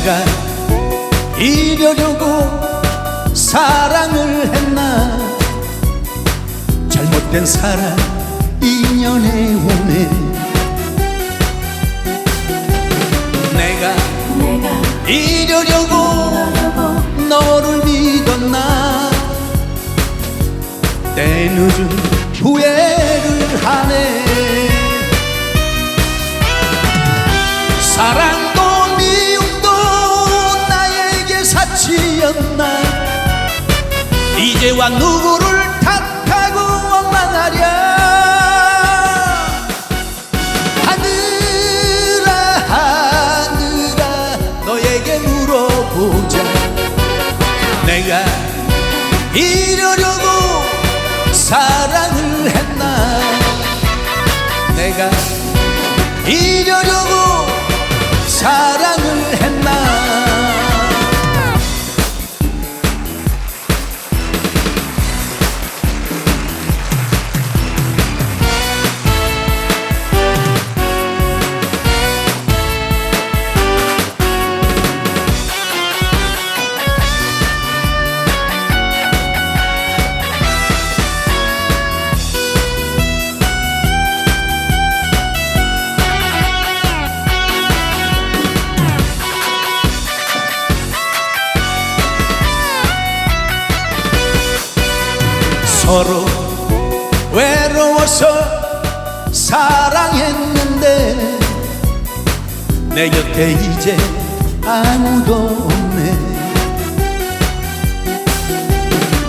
내가 이러려고 사랑을 했나? 잘못된 사랑 인연에 오네. 내가 이러려고 너를 믿었나? 때늦은 사치였나? 이제와 누구를 탓하고 원망하랴? 하늘아 하늘아 너에게 물어보자. 내가 이러려고 사랑을 했나? 내가 이러려고 서로 외로워서 사랑했는데 내 곁에 이제 아무도 없네.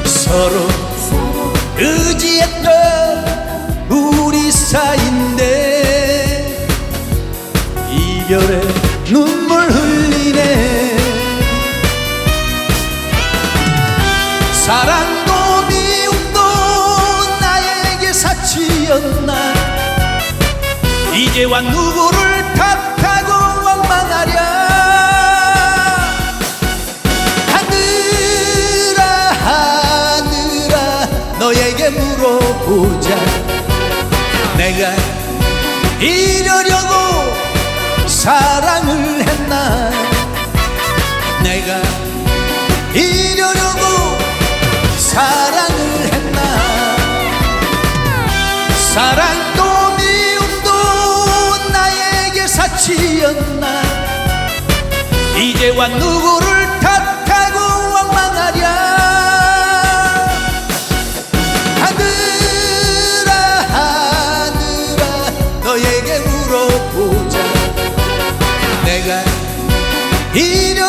서로 의지했던 우리 사이인데 이별에 눈물 흘리네. 사랑 사치였나? 이제와 누구를 탓하고 원망하랴? 하늘아 하늘아 너에게 물어보자. 내가 이러려고 사랑을 했나 사치였나? 이제와 누구를 탓하고 원망하랴? 하늘아 하늘아 너에게 물어보자. 내가 이러